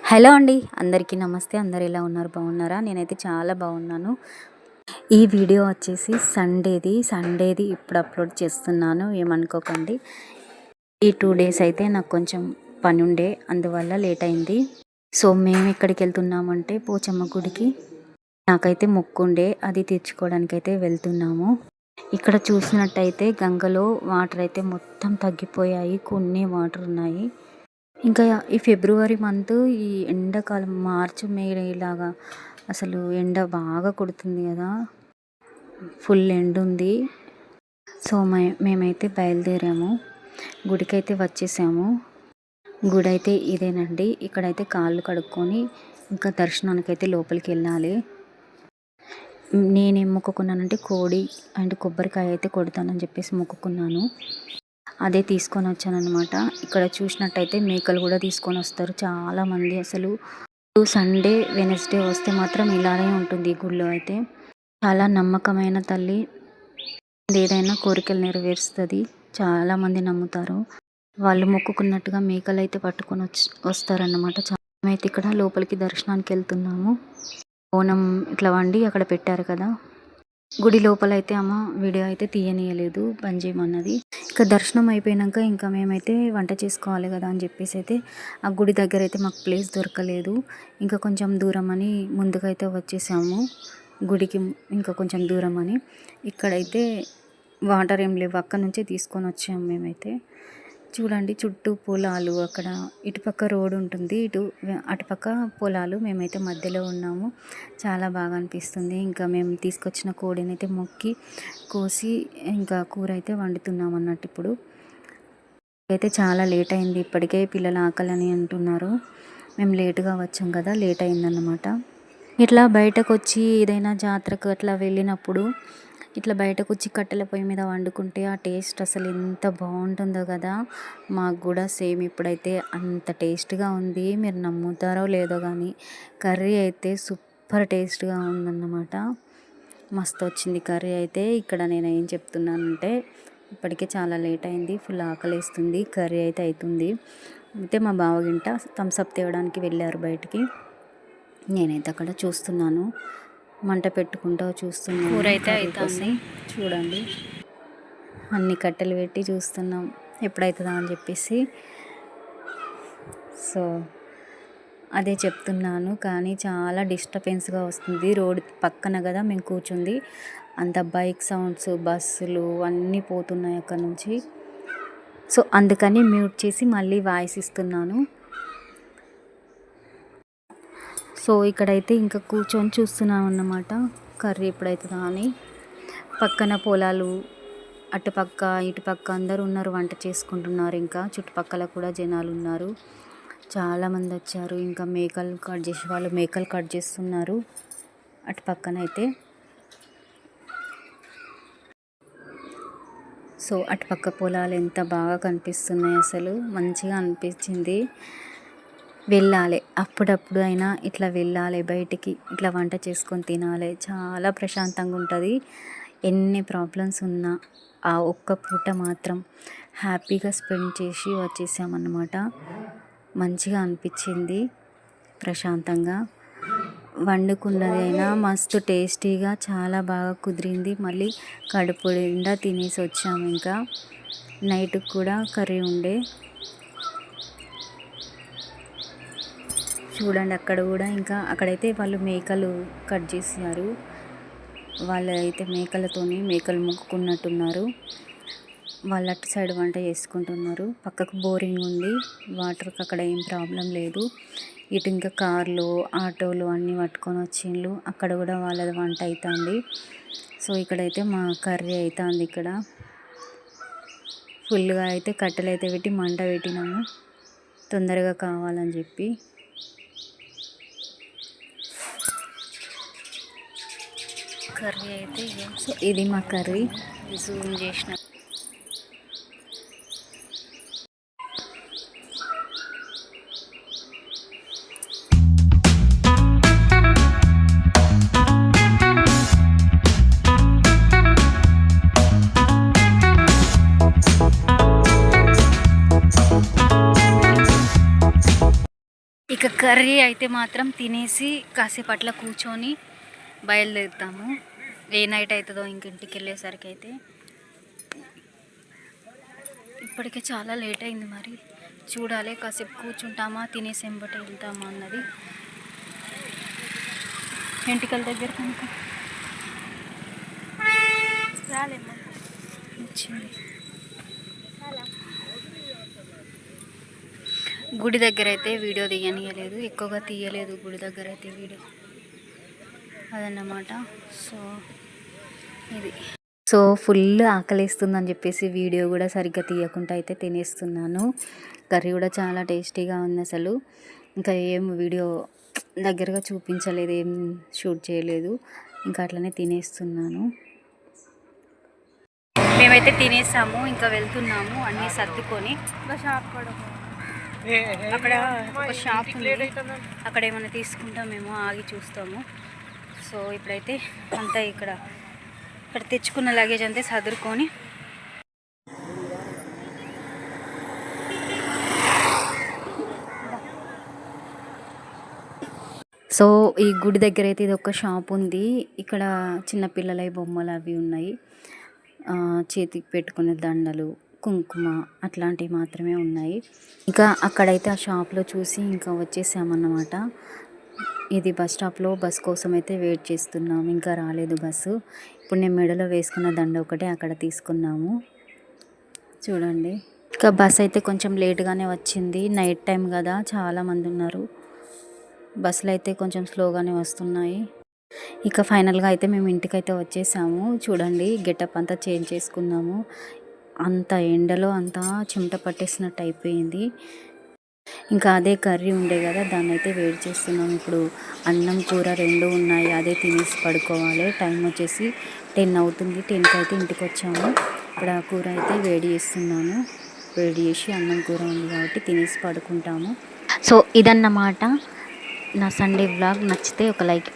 Hello అండి అందరికీ నమస్తే. అందరు ఎలా ఉన్నారు? బాగున్నారా? నేనైతే చాలా బాగున్నాను. ఈ వీడియో వచ్చేసి సండేది. సండేది ఇప్పుడు అప్లోడ్ చేస్తున్నాను. ఏమనుకోకండి. ఈ టూ డేస్ అయితే నాకు కొంచెం పని ఉండే అందువల్ల లేట్ అయింది. సో మేము ఎక్కడికి వెళ్తున్నామంటే పోచమ్మ గుడికి. నాకైతే మొక్కుండే అది తీర్చుకోవడానికి అయితే వెళ్తున్నాము. ఇక్కడ చూసినట్టయితే గంగలో వాటర్ అయితే మొత్తం తగ్గిపోయాయి. కొన్ని వాటర్ ఉన్నాయి. ఇంకా ఈ ఫిబ్రవరి మంత్ ఈ ఎండాకాలం మార్చ్ మే ఇలాగా అసలు ఎండ బాగా కొడుతుంది కదా. ఫుల్ ఎండ ఉంది. సో మే మేమైతే బయలుదేరాము. గుడికైతే వచ్చేసాము. గుడి అయితే ఇదేనండి. ఇక్కడైతే కాళ్ళు కడుక్కొని ఇంకా దర్శనానికి అయితే లోపలికి వెళ్ళాలి. నేనేం మొక్కుకున్నానంటే కోడి అండ్ కొబ్బరికాయ అయితే కొడతానని చెప్పేసి మొక్కుకున్నాను. అదే తీసుకొని వచ్చానమాట ఇక్కడ చూసినట్టయితే మేకలు కూడా తీసుకొని వస్తారు చాలామంది అసలు. సండే వెనస్డే వస్తే మాత్రం ఇలానే ఉంటుంది ఈ గుళ్ళో అయితే. చాలా నమ్మకమైన తల్లి. ఏదైనా కోరికలు నెరవేరుస్తుంది. చాలామంది నమ్ముతారు. వాళ్ళు మొక్కుకున్నట్టుగా మేకలు అయితే పట్టుకొని వచ్చి వస్తారన్నమాట. అయితే ఇక్కడ లోపలికి దర్శనానికి వెళ్తున్నాము. ఓనం ఇట్లా వండి అక్కడ పెట్టారు కదా. గుడి లోపల అయితే అమ్మ వీడియో అయితే తీయనీయలేదు. బంద్ చేయమన్నది ఇక దర్శనం అయిపోయాక ఇంకా మేమైతే వంట చేసుకోవాలి కదా అని చెప్పేసి అయితే ఆ గుడి దగ్గర అయితే మాకు ప్లేస్ దొరకలేదు. ఇంకా కొంచెం దూరం అని ముందుకైతే వచ్చేసాము. గుడికి ఇంకా కొంచెం దూరం అని. ఇక్కడైతే వాటర్ ఏం లేవు. అక్కడ నుంచే తీసుకొని వచ్చాము మేమైతే. చూడండి చుట్టూ పొలాలు అక్కడ. ఇటుపక్క రోడ్ ఉంటుంది. ఇటు అటుపక్క పొలాలు మేమైతే మధ్యలో ఉన్నాము. చాలా బాగా అనిపిస్తుంది. ఇంకా మేము తీసుకొచ్చిన కోడిని అయితే మొక్కి కోసి ఇంకా కూర అయితే వండుతున్నాం అన్నట్టు ఇప్పుడు. అయితే చాలా లేట్ అయింది. ఇప్పటికే పిల్లలు ఆకలని అంటున్నారు. మేము లేటుగా వచ్చాం కదా లేట్ అయిందన్నమాట. ఇట్లా బయటకు వచ్చి ఏదైనా జాతరకు అట్లా వెళ్ళినప్పుడు ఇట్లా బయటకు వచ్చి కట్టెల పొయ్యి మీద వండుకుంటే ఆ టేస్ట్ అసలు ఎంత బాగుంటుందో కదా. మాకు కూడా సేమ్ ఇప్పుడైతే అంత టేస్ట్గా ఉంది. మీరు నమ్ముతారో లేదో కానీ కర్రీ అయితే సూపర్ టేస్ట్గా ఉందన్నమాట. మస్తు వచ్చింది కర్రీ అయితే. ఇక్కడ నేను ఏం చెప్తున్నానంటే ఇప్పటికే చాలా లేట్ అయింది. ఫుల్ ఆకలిస్తుంది. కర్రీ అయితే అవుతుంది అయితే మా బావగింట థమ్స్అప్ తేవడానికి వెళ్ళారు బయటికి. నేనైతే అక్కడ చూస్తున్నాను. మంట పెట్టుకుంటూ చూస్తున్నాం. కూర అయితే అవుతుంది చూడండి. అన్ని కట్టెలు పెట్టి చూస్తున్నాం. ఎప్పుడవుతుందా అని చెప్పేసి. సో అదే చెప్తున్నాను. కానీ చాలా డిస్టర్బెన్స్గా వస్తుంది. రోడ్ పక్కన కదా మేము కూర్చుంది. అంత బైక్ సౌండ్స్ బస్సులు అన్నీ పోతున్నాయి అక్కడ నుంచి. సో అందుకని మ్యూట్ చేసి మళ్ళీ వాయిస్ ఇస్తున్నాను. సో ఇక్కడైతే ఇంకా కూర్చొని చూస్తున్నాం అన్నమాట. కర్రీ ఎప్పుడైతుందా అని పక్కన పొలాలు అటుపక్క ఇటుపక్క అందరూ ఉన్నారు వంట చేసుకుంటున్నారు ఇంకా. చుట్టుపక్కల కూడా జనాలు ఉన్నారు. చాలామంది వచ్చారు ఇంకా మేకలు కట్ చేసే వాళ్ళు మేకలు కట్ చేస్తున్నారు. అటు అయితే సో అటుపక్క పొలాలు ఎంత బాగా కనిపిస్తున్నాయి అసలు. మంచిగా అనిపించింది. వెళ్ళాలి. అప్పుడప్పుడు అయినా ఇట్లా వెళ్ళాలి బయటికి ఇట్లా వంట చేసుకొని తినాలి. చాలా ప్రశాంతంగా ఉంటుంది. ఎన్ని ప్రాబ్లమ్స్ ఉన్నా ఆ ఒక్క పూట మాత్రం హ్యాపీగా స్పెండ్ చేసి వచ్చేసామన్నమాట. మంచిగా అనిపించింది. ప్రశాంతంగా వండుకున్నదైనా మస్తు టేస్టీగా చాలా బాగా కుదిరింది. మళ్ళీ కడుపు నిండా తినేసి వచ్చాము ఇంకా. నైట్కి కూడా కర్రీ ఉండే. చూడండి అక్కడ కూడా ఇంకా అక్కడైతే వాళ్ళు మేకలు కట్ చేశారు వాళ్ళు అయితే మేకలతోని మేకలు మొక్కుకున్నట్టున్నారు. వాళ్ళు అటు సైడ్ వంట చేసుకుంటున్నారు. పక్కకు బోరింగ్ ఉంది. వాటర్కి అక్కడ ఏం ప్రాబ్లం లేదు. ఇటు ఇంకా కార్లు ఆటోలు అన్నీ పట్టుకొని వచ్చిండ్రు. అక్కడ కూడా వాళ్ళది వంట అవుతుంది సో ఇక్కడైతే మా కర్రీ అవుతుంది ఇక్కడ. ఫుల్గా అయితే కట్టెలు అయితే పెట్టి మంట పెట్టినాము. తొందరగా కావాలని చెప్పి. కర్రీ అయితే సో ఇది మా కర్రీ. జూమ్ చేసిన ఇక కర్రీ అయితే మాత్రం తినేసి కాసేపట్ల కూర్చొని బయలుదేరుతాము. ఏ నైట్ అవుతుందో ఇంక ఇంటికి వెళ్ళేసరికి అయితే. ఇప్పటికే చాలా లేట్ అయింది మరి. చూడాలి కాసేపు కూర్చుంటామా తినేసి ఎంబటి వెళ్తామా అన్నది. ఎంటికల దగ్గర కనుక. గుడి దగ్గర అయితే వీడియో తీయనియలేదు. ఎక్కువగా తీయలేదు గుడి దగ్గర అయితే వీడియో. అదన్నమాట. సో ఇది. సో ఫుల్ ఆకలిస్తుందని చెప్పేసి వీడియో కూడా సరిగ్గా తీయకుండా అయితే తినేస్తున్నాను. కర్రీ కూడా చాలా టేస్టీగా ఉంది అసలు. ఇంకా ఏం వీడియో దగ్గరగా చూపించలేదు ఏం షూట్ చేయలేదు. ఇంకా అట్లనే తినేస్తున్నాను. మేమైతే తినేసాము ఇంకా వెళ్తున్నాము అన్నీ సర్దుకొని. అక్కడ ఒక షాప్ ఉంది. అక్కడ ఏమైనా తీసుకుంటామేమో ఆగి చూస్తాము. సో ఇప్పుడైతే అంతా ఇక్కడ ఇక్కడ తెచ్చుకున్న లగేజ్ అంతా సదురుకొని. సో ఈ గుడి దగ్గర అయితే ఇది ఒక షాప్ ఉంది. ఇక్కడ చిన్నపిల్లల బొమ్మలు అవి ఉన్నాయి. చేతికి పెట్టుకునే దండలు కుంకుమ అట్లాంటివి మాత్రమే ఉన్నాయి. ఇంకా అక్కడైతే ఆ షాప్లో చూసి ఇంకా వచ్చేసామన్నమాట. ఇది బస్ స్టాప్లో బస్ కోసం అయితే వెయిట్ చేస్తున్నాము. ఇంకా రాలేదు బస్సు. ఇప్పుడు నేను మెడలో వేసుకున్న దండ ఒకటే అక్కడ తీసుకున్నాము. చూడండి. ఇంకా బస్ అయితే కొంచెం లేట్గానే వచ్చింది. నైట్ టైం కదా చాలా మంది ఉన్నారు. బస్సులు అయితే కొంచెం స్లోగానే వస్తున్నాయి. ఇక ఫైనల్గా అయితే మేము ఇంటికైతే వచ్చేసాము. చూడండి గెటప్ అంతా చేంజ్ చేసుకున్నాము. అంత ఎండలో అంతా చెమట పట్టేసినట్టు అయిపోయింది. ఇంకా అదే కర్రీ ఉండే కదా దాన్ని అయితే వేడి చేస్తున్నాం. ఇప్పుడు అన్నం కూర రెండు ఉన్నాయి అదే తినేసి పడుకోవాలి. టైం వచ్చేసి టెన్ అవుతుంది టెన్కి అయితే ఇంటికి వచ్చాము. ఇక్కడ కూర అయితే వేడి చేస్తున్నాను. వేడి చేసి అన్నం కూర ఉంది కాబట్టి తినేసి పడుకుంటాము. సో ఇదన్నమాట నా సండే వ్లాగ్. నచ్చితే ఒక లైక్